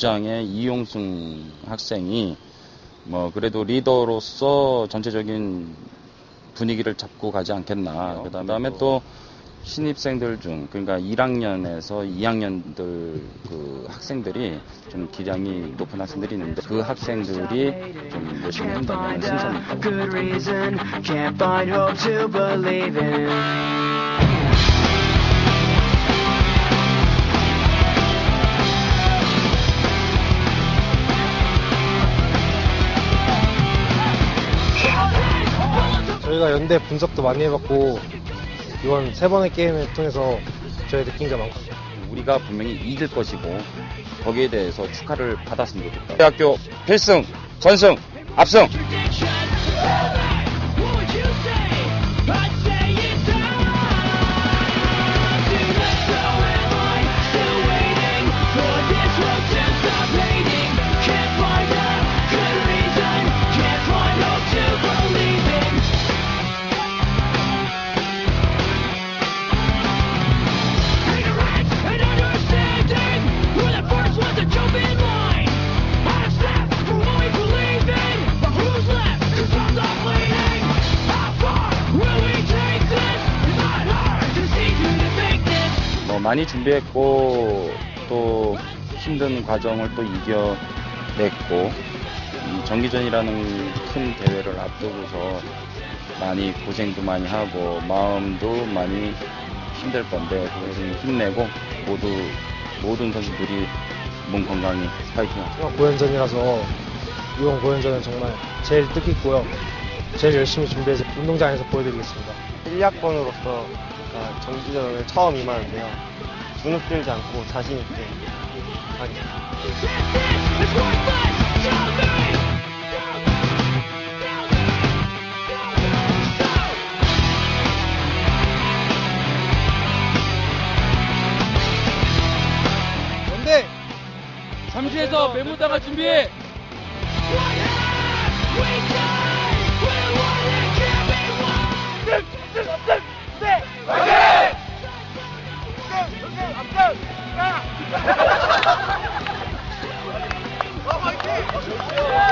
주장의 이용승 학생이 뭐 그래도 리더로서 전체적인 분위기를 잡고 가지 않겠나. 그 다음에 또 신입생들 중 그러니까 1학년에서 2학년들 그 학생들이 좀 기량이 높은 학생들이 있는데 그 학생들이 좀 열심히 한다면 승산이 있다고 hope 저희가 연대 분석도 많이 해봤고 이번 세 번의 게임을 통해서 저희 느낀 게 많거든요. 우리가 분명히 이길 것이고 거기에 대해서 축하를 받았으면 좋겠다. 대학교 필승, 전승, 압승. 많이 준비했고 또 힘든 과정을 또 이겨냈고 이 정기전이라는 큰 대회를 앞두고서 많이 고생도 많이 하고 마음도 많이 힘들 건데 그래서 힘내고 모두 모든 선수들이 몸 건강히 파이팅하자. 마지막 고연전이라서 이번 고연전은 정말 제일 뜻깊고요. 제일 열심히 준비해서 운동장에서 보여드리겠습니다. 1학번으로서 정기전을 처음 임하는데요. 눈웃들지 않고 자신 있게 하겠습니다. 잠시에서 매몰당할 준비해! 야! 어, 화이팅!